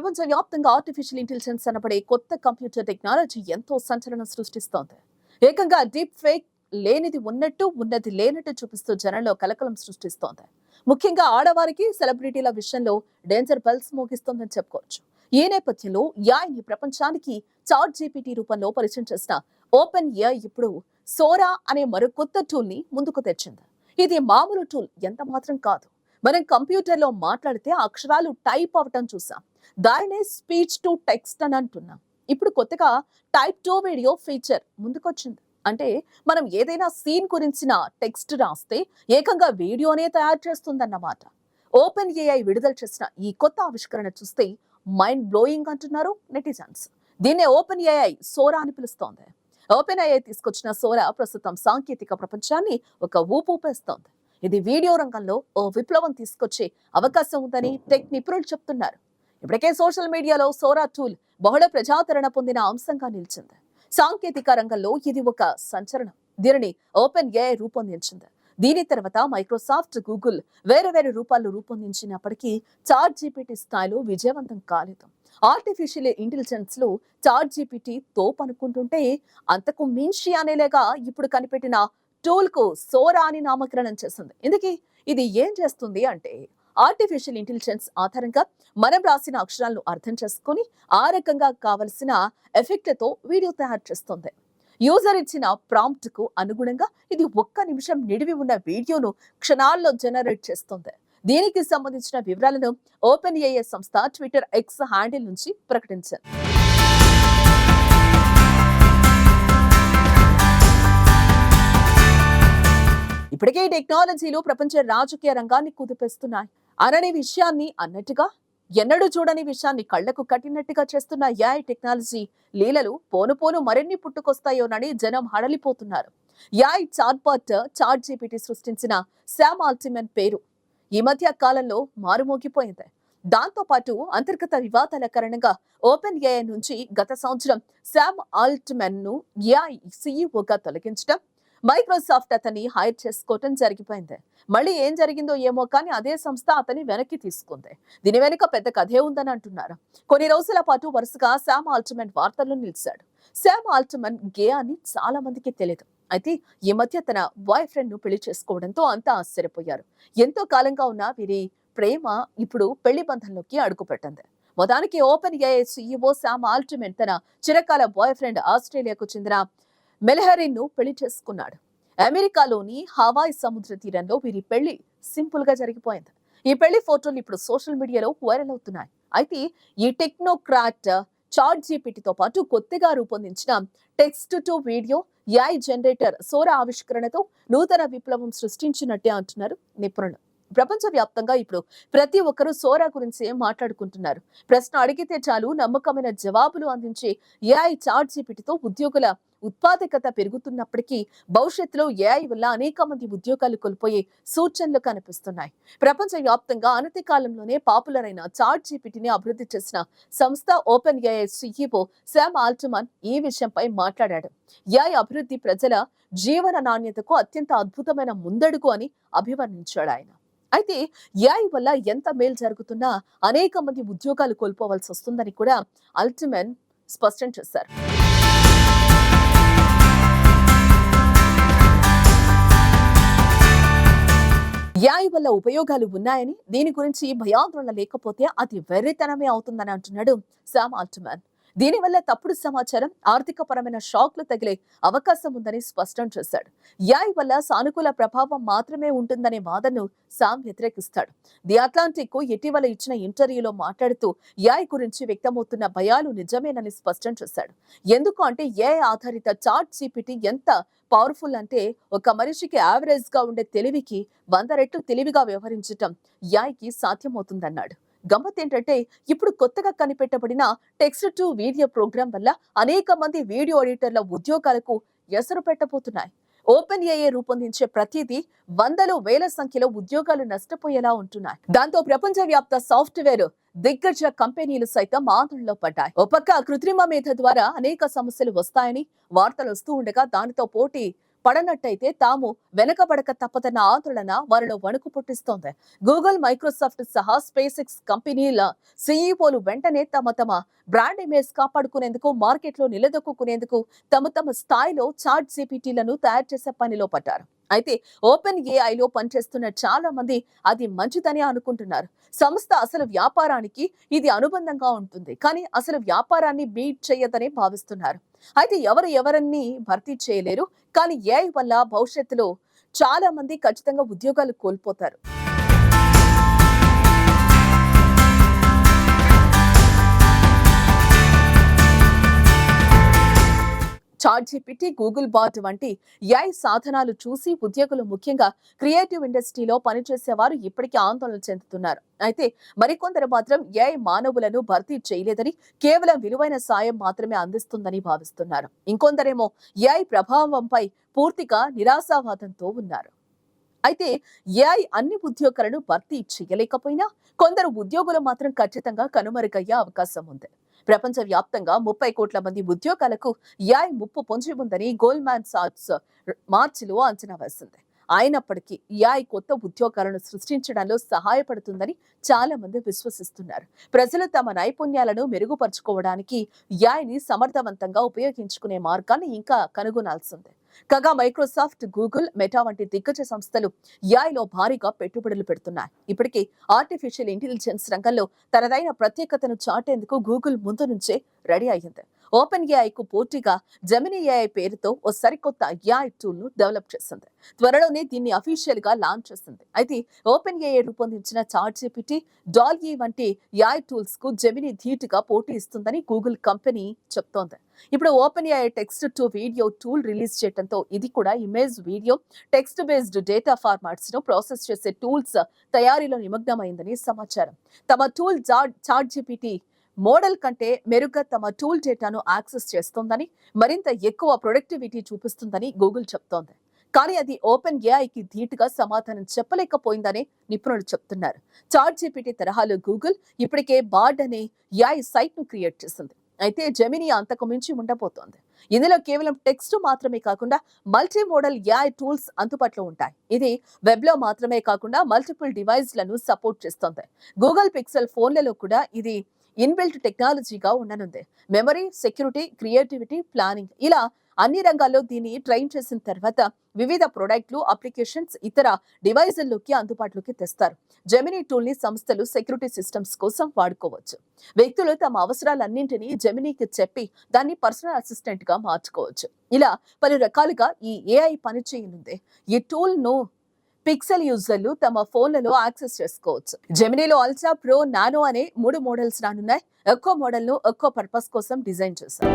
ఇప్పటికే ప్రపంచ వ్యాప్తంగా ఆర్టిఫిషియల్ ఇంటెలిజెన్స్ అనబడే కొత్త కంప్యూటర్ టెక్నాలజీ ఎంతో సంచలనం సృష్టిస్తోంది. ఏకంగా డీప్ ఫేక్ లేనిది ఉన్నట్టు ఉన్నది లేనట్టు చూపిస్తూ జనంలో కలకలం సృష్టిస్తోంది. ముఖ్యంగా ఆడవారికి సెలబ్రిటీల విషయంలో డేంజర్ బెల్స్ మోగిస్తోందని చెప్పుకోవచ్చు. ఈ నేపథ్యంలో యాఐని ప్రపంచానికి చాట్ జీపీటీ రూపంలో పరిచయం చేసిన ఓపెన్ ఏ ఇప్పుడు సోరా అనే మరో కొత్త టూల్ని ముందుకు తెచ్చింది. ఇది మామూలు టూల్ ఎంత మాత్రం కాదు. మనం కంప్యూటర్లో మాట్లాడితే అక్షరాలు టైప్ అవటం చూసాం. దానినే స్పీచ్ టు టెక్స్ట్ అని అంటున్నాం. ఇప్పుడు కొత్తగా టైప్ టూ వీడియో ఫీచర్ ముందుకొచ్చింది. అంటే మనం ఏదైనా సీన్ గురించిన టెక్స్ట్ రాస్తే ఏకంగా వీడియోనే తయారు చేస్తుందన్నమాట. ఓపెన్ ఏఐ విడుదల చేసిన ఈ కొత్త ఆవిష్కరణ చూస్తే మైండ్ బ్లోయింగ్ అంటున్నారు నెటిజన్స్ దీన్నే ఓపెన్ ఏఐ సోరా అని పిలుస్తోంది. ఓపెన్ ఏఐ తీసుకొచ్చిన సోరా ప్రస్తుతం సాంకేతిక ప్రపంచాన్ని ఒక ఊపు ఊపేస్తోంది. ఇది వీడియో రంగంలో ఓ విప్లవం తీసుకొచ్చే అవకాశం ఉందని టెక్ నిపుణులు చెప్తున్నారు. ఇప్పటికే సోషల్ మీడియాలో సోరా టూల్ బహుళ ప్రజాదరణ పొందిన అంశంగా నిలిచింది. సాంకేతిక రంగంలో ఇది ఒక సంచలనం. దీనిని ఓపెన్ ఏఐ రూపొందించింది. దీని తర్వాత మైక్రోసాఫ్ట్ గూగుల్ వేరు వేరు రూపాల్లో రూపొందించినప్పటికీ చార్ట్ జీపీటీ స్థాయిలో విజయవంతం కాలేదు. ఆర్టిఫిషియల్ ఇంటెలిజెన్స్లో చార్ట్ జీపీటీ తోపు అనుకుంటుంటే అంతకు మించి అనేలేగా ఇప్పుడు కనిపెట్టిన టూల్కు సోరా అని నామకరణం చేసింది. ఇందుకే ఇది ఏం చేస్తుంది అంటే ఆర్టిఫిషియల్ ఇంటెలిజెన్స్ ఆధారంగా మనం రాసిన అక్షరాలను అర్థం చేసుకుని ఆ రకంగా కావలసిన ఎఫెక్ట్లతో వీడియో తయారు చేస్తుంది. యూజర్ ఇచ్చిన ప్రాంప్ట్కు అనుగుణంగా ఇది ఒక్క నిమిషం నిడివి ఉన్న వీడియోను క్షణాల్లో జనరేట్ చేస్తుంది. దీనికి సంబంధించిన వివరాలను ఓపెన్ ఏఏ సంస్థ ట్విట్టర్ ఎక్స్ హ్యాండిల్ నుంచి ప్రకటించారు ఇప్పటికే ఈ టెక్నాలజీలు ప్రపంచ రాజకీయ రంగాన్ని కుదిపేస్తున్నాయి. అనని విషయాన్ని అన్నట్టుగా ఎన్నడూ చూడని విషయాన్ని కళ్ళకు కట్టినట్టుగా చేస్తున్న ఏఐ టెక్నాలజీ లీలలు పోను పోను మరిన్ని పుట్టుకొస్తాయోనని జనం హడలిపోతున్నారు. యాయ్ చాట్బాట్ చాట్ జీపీటీ సృష్టించిన శామ్ ఆల్టిమెన్ పేరు ఈ మధ్య కాలంలో మారుమోగిపోయింది. దాంతో పాటు అంతర్గత వివాదాల కారణంగా ఓపెన్ ఏఐ నుంచి గత సంవత్సరం శామ్ ఆల్ట్మెన్ను ఏఐ సీఈఓగా తొలగించడం మైక్రోసాఫ్ట్ అతన్ని హైర్ చేసుకోవటం జరిగిపోయింది. మళ్ళీ ఏం జరిగిందో ఏమో కానీ అదే సంస్థ అతని వెనక్కి తీసుకుంది. దీని వెనుక పెద్ద కథే ఉందని అంటున్నారు. కొన్ని రోజుల పాటు వరుసగా శామ్ ఆల్టమన్ వార్తల్లో నిలిచాడు. శామ్ ఆల్టమన్ గే అని చాలా మందికి తెలియదు అయితే ఈ మధ్య తన బాయ్ ఫ్రెండ్ను పెళ్ళి చేసుకోవడంతో అంతా ఆశ్చర్యపోయారు. ఎంతో కాలంగా ఉన్న వీరి ప్రేమ ఇప్పుడు పెళ్ళి బంధంలోకి అడుగుపెట్టింది. మొదానికి open AI CEO Sam Altman తన చిరకాల బాయ్ ఫ్రెండ్ ఆస్ట్రేలియాకు చెందిన మెలహరిన్ను పెళ్ళి చేసుకున్నాడు. అమెరికాలోని హవాయ్ సముద్ర తీరంలో వీరి పెళ్ళి సింపుల్గా జరిగిపోయింది. ఈ పెళ్ళి ఫోటోలు ఇప్పుడు సోషల్ మీడియాలో వైరల్ అవుతున్నాయి. అయితే ఈ టెక్నోక్రాట్ చాట్ జీపీటీతో పాటు కొత్తగా రూపొందించిన text to video AI generator Sora ఆవిష్కరణతో నూతన విప్లవం సృష్టించినట్టే అంటున్నారు నిపుణులు. ప్రపంచ వ్యాప్తంగా ఇప్పుడు ప్రతి ఒక్కరూ సోరా గురించి మాట్లాడుకుంటున్నారు. ప్రశ్న అడిగితే చాలు నమ్మకమైన జవాబులు అందించే ఏఐ చాట్ జీపీటీతో ఉద్యోగుల ఉత్పాదకత పెరుగుతున్నప్పటికీ భవిష్యత్తులో ఏఐ వల్ల అనేక మంది ఉద్యోగాలు కోల్పోయే సూచనలు కనిపిస్తున్నాయి. ప్రపంచ వ్యాప్తంగా అనతి కాలంలోనే పాపులర్ అయిన చాట్ జీపీటీని అభివృద్ధి చేసిన సంస్థ open AI CEO Sam Altman ఈ విషయంపై మాట్లాడాడు. ఏఐ అభివృద్ధి ప్రజల జీవన నాణ్యతకు అత్యంత అద్భుతమైన ముందడుగు అని అభివర్ణించాడు ఆయన. అయితే ఏఐ వల్ల ఎంత మేలు జరుగుతున్నా అనేక మంది ఉద్యోగాలు కోల్పోవాల్సి వస్తుందని కూడా అల్టిమెన్ స్పష్టం చేశారు. వల్ల ఉపయోగాలు ఉన్నాయని దీని గురించి భయాందోళన లేకపోతే అది వెర్రితనమే అవుతుందని అంటున్నాడు శామ్ ఆల్టమాన్. దీనివల్ల తప్పుడు సమాచారం ఆర్థిక పరమైన షాక్లు తగిలే అవకాశం ఉందని స్పష్టం చేశాడు. యాయ్ వల్ల సానుకూల ప్రభావం మాత్రమే ఉంటుందనే వాదనను సామ్ వ్యతిరేకిస్తాడు. ది అట్లాంటిక్ ఇటీవల ఇచ్చిన ఇంటర్వ్యూలో మాట్లాడుతూ యాయ్ గురించి వ్యక్తమవుతున్న భయాలు నిజమేనని స్పష్టం చేశాడు. ఎందుకు అంటే ఏ ఆధారిత చాట్ జీపీటీ ఎంత పవర్ఫుల్ అంటే ఒక మనిషికి యావరేజ్గా ఉండే తెలివికి వంద రెట్లు తెలివిగా వ్యవహరించటం యాయ్కి సాధ్యమవుతుందన్నాడు. గమ్మత్ ఏంటంటే ఇప్పుడు కొత్తగా కనిపెట్టబడిన టెక్స్ట్ టు వీడియో ప్రోగ్రాం వల్ల అనేక మంది వీడియో ఎడిటర్ల ఉద్యోగాలకు ఎసరు పెట్టబోతున్నాయి. ఓపెన్ ఏఏ రూపొందించే ప్రతిదీ వందలు వేల సంఖ్యలో ఉద్యోగాలు నష్టపోయేలా ఉంటున్నాయి. దాంతో ప్రపంచవ్యాప్త సాఫ్ట్వేర్ దిగ్గజ కంపెనీలు సైతం ఆందోళనలో పడ్డాయి. ఒక పక్క కృత్రిమ మేధ ద్వారా అనేక సమస్యలు వస్తాయని వార్తలు వస్తూ ఉండగా దానితో పోటీ పడనట్టయితే తాము వెనకబడక తప్పదన్న ఆందోళన వారిలో వణుకు పుట్టిస్తోంది. గూగుల్ మైక్రోసాఫ్ట్ సహా స్పేస్ ఎక్స్ కంపెనీల సీఈఓలు వెంటనే తమ తమ బ్రాండ్ ఇమేజ్ కాపాడుకునేందుకు మార్కెట్లో నిలదొక్కునేందుకు తమ తమ స్థాయిలో చాట్ జీపీటీలను తయారు చేసే పనిలో పడ్డారు. అయితే ఓపెన్ ఏఐలో పనిచేస్తున్న చాలా మంది అది మంచిదని అనుకుంటున్నారు. సంస్థ అసలు వ్యాపారానికి ఇది అనుబంధంగా ఉంటుంది. కానీ అసలు వ్యాపారాన్ని బీట్ చేయదని భావిస్తున్నారు. అయితే ఎవరు ఎవరన్నీ భర్తీ చేయలేరు. కానీ ఏఐ వల్ల భవిష్యత్తులో చాలా మంది ఖచ్చితంగా ఉద్యోగాలు కోల్పోతారు. చాట్ జీపీటీ గూగుల్ బాట్ వంటి ఏఐ సాధనాలు చూసి ఉద్యోగులు ముఖ్యంగా క్రియేటివ్ ఇండస్ట్రీలో పనిచేసేవారు ఇప్పటికీ ఆందోళన చెందుతున్నారు. అయితే మరికొందరు మాత్రం ఏఐ మానవులను భర్తీ చేయలేదని కేవలం విలువైన సాయం మాత్రమే అందిస్తుందని భావిస్తున్నారు. ఇంకొందరేమో ఏఐ ప్రభావంపై పూర్తిగా నిరాశావాదంతో ఉన్నారు. అయితే ఏఐ అన్ని ఉద్యోగాలను భర్తీ చేయలేకపోయినా కొందరు ఉద్యోగులు మాత్రం ఖచ్చితంగా కనుమరుగయ్యే అవకాశం ఉంది. ప్రపంచ వ్యాప్తంగా ముప్పై కోట్ల మంది ఉద్యోగాలకు ఏఐ ముప్పు పొంచి ఉందని గోల్డ్మాన్ సాక్స్ మార్చిలో అంచనా వేసింది. అయినప్పటికీ ఏఐ కొత్త ఉద్యోగాలను సృష్టించడంలో సహాయపడుతుందని చాలా మంది విశ్వసిస్తున్నారు. ప్రజలు తమ నైపుణ్యాలను మెరుగుపరుచుకోవడానికి ఏఐని సమర్థవంతంగా ఉపయోగించుకునే మార్గాన్ని ఇంకా కనుగొనాల్సిందే. కాగా మైక్రోసాఫ్ట్ గూగుల్ మెటా వంటి దిగ్గజ సంస్థలు యాయ్లో భారీగా పెట్టుబడులు పెడుతున్నాయి. ఇప్పటికే ఆర్టిఫిషియల్ ఇంటెలిజెన్స్ రంగంలో తనదైన ప్రత్యేకతను చాటేందుకు గూగుల్ ముందు నుంచే రెడీ అయ్యింది. ఓపెన్ ఏఐకు పోటీగా జమిని ఏఐ పేరుతో ఓ సరికొత్త ఏఐ టూల్ను డెవలప్ చేసింది. త్వరలోనే దీన్ని అఫీషియల్గా లాంచ్ చేసింది. అయితే ఓపెన్ ఏఐ రూపొందించిన చాట్ జీపీటీ డాల్ఈ వంటి ఏఐ టూల్స్కు జమిని ధీటుగా పోటీ ఇస్తుందని గూగుల్ కంపెనీ చెప్తోంది. ఇప్పుడు OpenAI text to video tool release చేయడంతో ఇది కూడా image video text based data ఫార్మాట్స్ను process చేసే టూల్స్ తయారీలో నిమగ్నమైందని సమాచారం. తమ టూల్ చాట్ జీపీటీ మోడల్ కంటే మెరుగ్గా తమ టూల్ డేటాను యాక్సెస్ చేస్తోందని మరింత ఎక్కువ ప్రొడక్టివిటీ చూపిస్తుందని గూగుల్ చెప్తోంది. కానీ అది ఓపెన్ ఏఐకి ధీటుగా సమాధానం చెప్పలేకపోయిందని నిపుణులు చెప్తున్నారు. చాట్ జీపీటీ తరహాలో గూగుల్ ఇప్పటికే బార్డ్ అనే ఏఐ సైట్ను క్రియేట్ చేసింది. అయితే జెమిని అంతకు మించి ఉండబోతోంది. ఇందులో కేవలం టెక్స్ట్ మాత్రమే కాకుండా మల్టీ మోడల్ యాయ్ టూల్స్ అందుబాటులో ఉంటాయి. ఇది వెబ్లో మాత్రమే కాకుండా మల్టిపుల్ డివైస్లను సపోర్ట్ చేస్తోంది. గూగుల్ పిక్సెల్ ఫోన్లలో కూడా ఇది ఇన్బిల్ట్ టెక్నాలజీగా ఉండనుంది. మెమరీ సెక్యూరిటీ క్రియేటివిటీ ప్లానింగ్ ఇలా అన్ని రంగాల్లో దీన్ని ట్రైన్ చేసిన తర్వాత వివిధ ప్రొడక్ట్లు అప్లికేషన్స్ ఇతర డివైజుల్లోకి అందుబాటులోకి తెస్తారు. జెమినీ టూల్ని సంస్థలు సెక్యూరిటీ సిస్టమ్స్ కోసం వాడుకోవచ్చు. వ్యక్తులు తమ అవసరాలన్నింటినీ జెమినీకి చెప్పి దాన్ని పర్సనల్ అసిస్టెంట్గా మార్చుకోవచ్చు. ఇలా పలు రకాలుగా ఈ ఏఐ పని చేయనుంది ఈ టూల్ను పిక్సెల్ యూజర్లు తమ ఫోన్లలో యాక్సెస్ చేసుకోవచ్చు. జెమినీలో అల్ట్రా ప్రో నానో అనే మూడు మోడల్స్ రానున్నాయి. ఒక్కో మోడల్ను ఒక్కో పర్పస్ కోసం డిజైన్ చేశారు.